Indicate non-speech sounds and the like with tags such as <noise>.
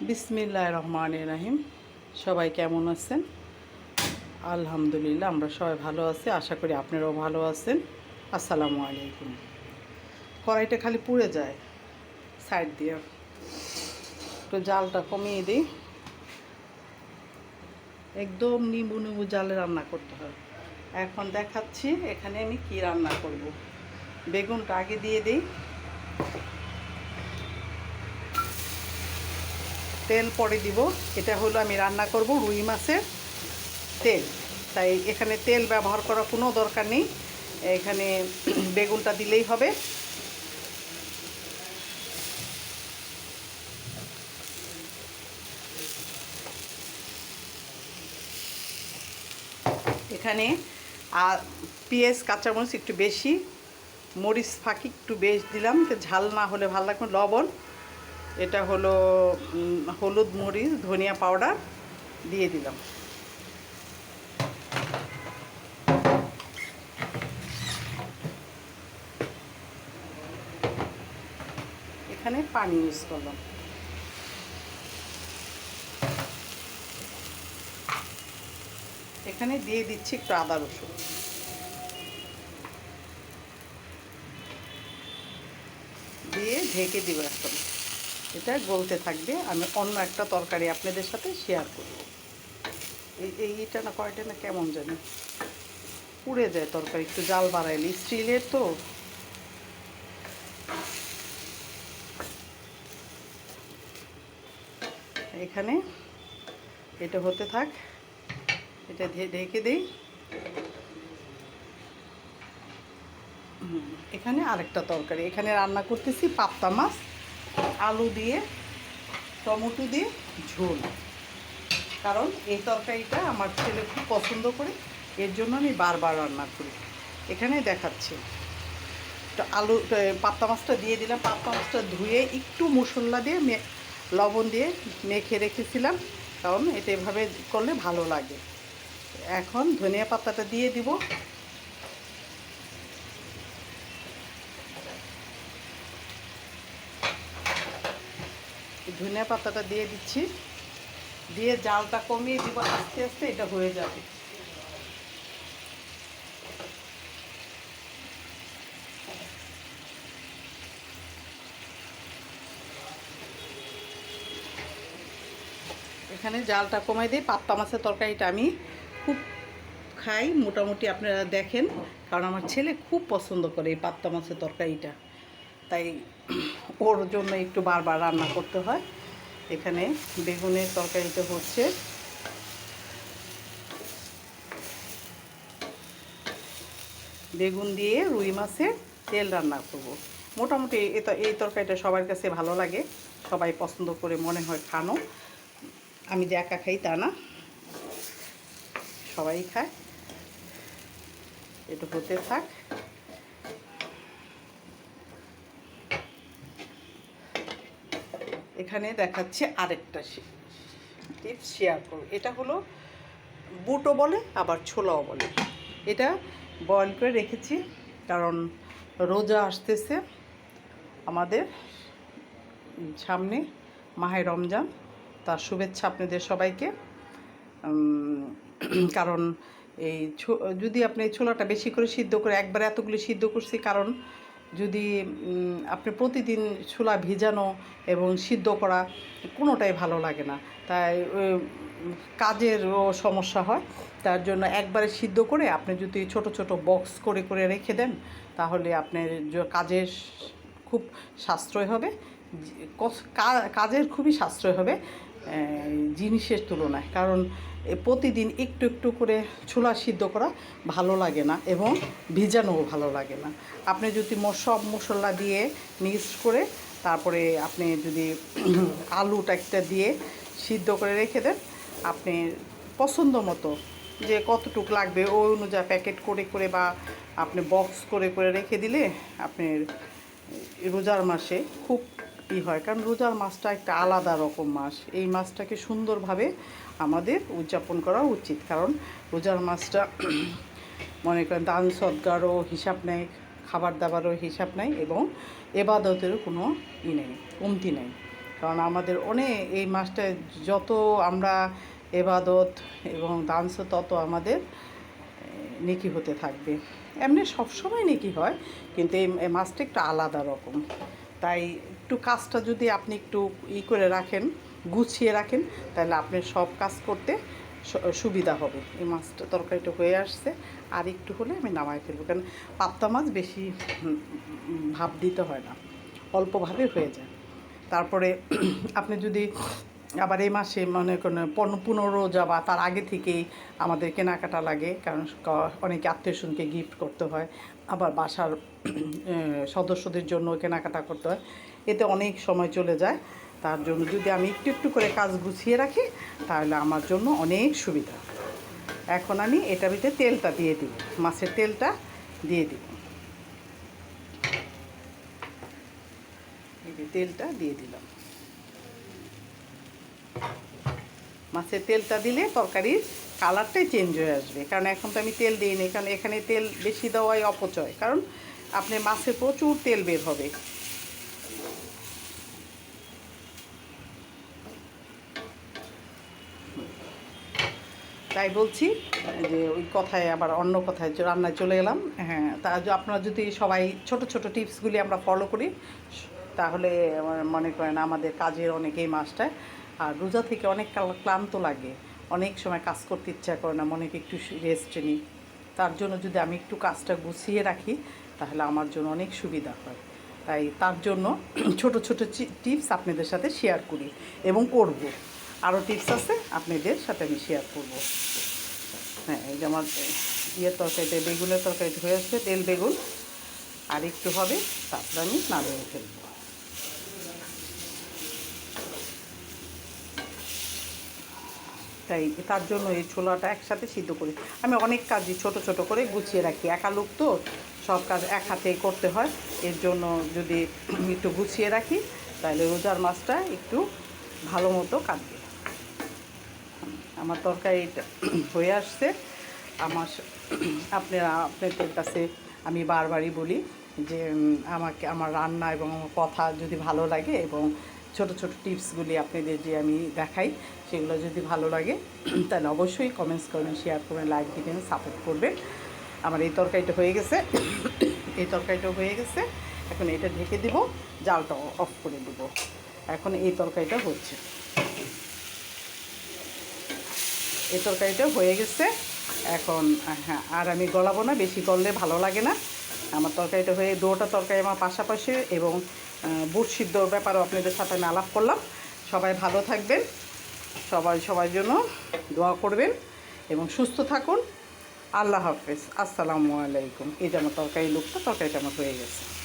বিসমিল্লাহ রহমান রাহিম। সবাই কেমন আছেন? আলহামদুলিল্লাহ, আমরা সবাই ভালো আছি। আশা করি আপনারাও ভালো আছেন। আসসালামু আলাইকুম। কড়াইটা খালি পুড়ে যায়, সাইড দিয়ে। একটু জালটা কমিয়ে দিই। একদম নিবু নিবু জালে রান্না করতে হয়। এখন দেখাচ্ছি এখানে আমি কি রান্না করব। বেগুনটা আগে দিয়ে দিই। তেল পরে দিব। এটা হলো আমি রান্না করব রুই মাছের তেল। তাই এখানে তেল ব্যবহার করার কোনো দরকার নেই। এখানে <clears throat> বেগুনটা দিলেই হবে। এখানে আর পেঁয়াজ, কাঁচামরিচ একটু বেশি, মরিচ ফাঁকি একটু বেশ দিলাম ঝাল না হলে ভালো লাগবে। লবণ এটা হলো হলুদ মরিচ, ধনিয়া পাউডার দিয়ে দিলাম। এখানে পানি ইউজ করলাম। এখানে দিয়ে দিচ্ছি একটু আদা রসুন। দিয়ে ঢেকে দিব এখন। এটা গলতে থাকবে। আমি অন্য একটা তরকারি আপনাদের সাথে শেয়ার করব। এই এইটা না কয়টা না কেমন জানি? পুড়ে যায় তরকারি, একটু জাল বাড়াইলে স্টিলের তো। এখানে এটা হতে থাক। এটা ঢেকে দিই। এখানে আরেকটা তরকারি। এখানে রান্না করতেছি পাপ্তা মাছ। আলু দিয়ে টমেটো দিয়ে ঝোল। কারণ এই তরকারিটা আমার ছেলে খুব পছন্দ করে এর জন্য আমি বারবার রান্না করি। এখানে দেখাচ্ছি। আলু তো, এ, পাপ্তা মাছটা দিয়ে দিলাম। পাপ্তা মাছটা ধুয়ে একটু মশলা দিয়ে লবণ দিয়ে মেখে রেখেছিলাম কারণ এটা এভাবে করলে ভালো লাগে। এখন ধনিয়া পাতাটা দিয়ে দিব। ধনিয়া পাতাটা দিয়ে দিচ্ছি। দিয়ে জালটা কমিয়ে দিব, আস্তে আস্তে এটা হয়ে যাবে। এখানে জালটা কমাই দিই পাপ্তা মাছের তরকারিটা আমি খুব খাই, মোটামুটি আপনারা দেখেন, কারণ আমার ছেলে খুব পছন্দ করে এই পাপ্তা মাছের তরকারিটা। তাই ওর জন্য একটু বারবার রান্না করতে হয়। এখানে বেগুনের তরকারিটা হচ্ছে। বেগুন দিয়ে রুই মাছের তেল রান্না করব। মোটামুটি এই তরকারিটা সবার কাছে ভালো লাগে। সবাই পছন্দ করে মনে হয় খানো। আমি যে একা খাই তা না। সবাই খায়। একটু হতে থাক। দেখাচ্ছি আরেকটা টিপস শেয়ার করব। এটা হলো বুটও বলে, আবার ছোলাও বলে। এটা বয়েল করে রেখেছি, কারণ রোজা আসতেছে আমাদের সামনে, মাহে রমজান। তার শুভেচ্ছা আপনাদের সবাইকে। <clears throat> কারণ এই যদি আপনি ছোলাটা বেশি করে সিদ্ধ করে, একবার এতগুলো সিদ্ধ করছি, কারণ যদি আপনি প্রতিদিন ছোলা ভিজানো এবং সিদ্ধ করা কোনোটাই ভালো লাগে না। তাই কাজেরও সমস্যা হয়। তার জন্য একবারে সিদ্ধ করে আপনি যদি ছোট ছোট বক্স করে করে রেখে দেন, তাহলে আপনার কাজের খুব সাশ্রয় হবে। কাজের খুবই সাশ্রয় হবে। জিনিসের তুলনায়। কারণ প্রতিদিন একটু একটু করে ছোলা সিদ্ধ করা ভালো লাগে না এবং ভিজানোও ভালো লাগে না। আপনি যদি সব মশলা দিয়ে মিক্স করে তারপরে আপনি যদি <clears throat> আলুটা একটা দিয়ে সিদ্ধ করে রেখে দেন, আপনি পছন্দ মতো যে কতটুক লাগবে ওই অনুযায়ী প্যাকেট করে করে বা আপনি বক্স করে করে রেখে দিলে আপনি রোজার মাসে খুব ই হয়। কারণ রোজার মাছটা একটা আলাদা রকম মাছ এই মাছটাকে সুন্দরভাবে আমাদের উদযাপন করা উচিত। কারণ রোজার মাছটা <clears throat> মনে করেন দান সদ্গারও হিসাব নেয় খাবার দাবারও হিসাব নেই এবং এবাদতেরও কোনো ই নেই, কমতি নেই। কারণ আমাদের অনেক এই মাসটায় যত আমরা এবাদত এবং দানস তত আমাদের নেকি হতে থাকবে। এমনি সবসময় নেকি হয়, কিন্তু এই মাছটা একটু আলাদা রকম। তাই একটু কাজটা যদি আপনি একটু ই করে রাখেন, গুছিয়ে রাখেন, তাহলে আপনি সব কাজ করতে সুবিধা হবে। এই মাছটা তরকারিটা হয়ে আসছে, আর একটু হলে আমি নামাই ফেলব। কারণ পাপ্তা মাছ বেশি ভাব দিতে হয় না অল্পভাবে হয়ে যায়। তারপরে আপনি যদি আবার এই মাসে মনে করেন পনেরো পনেরো রোজা বা তার আগে থেকেই আমাদের কেনাকাটা লাগে, কারণ অনেকে আত্মীয় স্বজনকে গিফট করতে হয়, আবার বাসার <clears throat> সদস্যদের জন্য কেনাকাটা করতে হয়। এতে অনেক সময় চলে যায়। তার জন্য যদি আমি একটু একটু করে কাজ গুছিয়ে রাখি, তাহলে আমার জন্য অনেক সুবিধা। এখন আমি এটা ভিতরে তেলটা দিয়ে দিব, মাছের তেলটা দিয়ে দিব। তেলটা দিয়ে দিলাম। মাছের তেলটা দিলে তরকারির কালারটাই চেঞ্জ হয়ে আসবে। কারণ এখন তো আমি তেল দিই দিইনি, কারণ এখানে তেল বেশি দেওয়াই অপচয়। কারণ আপনি মাছে প্রচুর তেল বের হবে। তাই বলছি, যে ওই কথায় আবার অন্য কথায় রান্নায় চলে এলাম। হ্যাঁ তা আপনারা যদি সবাই ছোট ছোট টিপসগুলি আমরা ফলো করি, তাহলে মনে করেন আমাদের কাজের অনেক এই মাসটায় আর রোজা থেকে অনেক কাল- ক্লান্ত লাগে। অনেক সময় কাজ করতে ইচ্ছা করে না, মনে একটু রেস্ট নিই। তার জন্য যদি আমি একটু কাজটা গুছিয়ে রাখি, তাহলে আমার জন্য অনেক সুবিধা হয়। তাই তার জন্য <clears throat> ছোট ছোট টিপস আপনাদের সাথে শেয়ার করি এবং করব। আরও টিপস আছে, আপনাদের সাথে আমি শেয়ার করব। হ্যাঁ এই যে আমার ইয়ের তরকারিতে বেগুনের তরকারিটা হয়ে আসছে, তেল, বেগুন। আর একটু হবে, তারপরে আমি নামিয়ে ফেলব। তাই তার জন্য এই ছোলাটা একসাথে সিদ্ধ করি। আমি অনেক কাজই ছোট ছোট করে গুছিয়ে রাখি। একা লোক তো সব কাজ এক হাতে করতে হয়। এর জন্য যদি একটু গুছিয়ে রাখি, তাহলে রোজার মাছটা একটু ভালো মতো কাটবে। আমার তরকারিটা হয়ে আসছে। আমার আপনারা আপনাদের কাছে আমি বারবারই বলি যে আমাকে, আমার রান্না এবং আমার কথা যদি ভালো লাগে এবং ছোট ছোট টিপসগুলি আপনাদের যে আমি দেখাই, সেগুলো যদি ভালো লাগে, <clears throat> তাহলে অবশ্যই কমেন্টস করবেন শেয়ার করবেন লাইক দিবেন সাপোর্ট করবেন। আমার এই তরকারিটা হয়ে গেছে। <clears throat> এই তরকারিটা হয়ে গেছে। এখন এটা ঢেকে দিব জালটা অফ করে দিব। এখন এই তরকারিটা হচ্ছে। এই তরকারিটা হয়ে গেছে। এখন হ্যাঁ আর আমি গলাবো না, বেশি গললে ভালো লাগে না। আমার তরকারিটা হয়ে, দুটা তরকারি আমার পাশাপাশি এবং বুট ব্যাপারও আপনাদের সাথে আমি আলাপ করলাম। সবাই ভালো থাকবেন। সবাই সবার জন্য দোয়া করবেন এবং সুস্থ থাকুন। আল্লাহ হাফেজ। আসসালামু আলাইকুম। এই যেমন তরকারি লোকটা, তরকারিটা আমার হয়ে গেছে।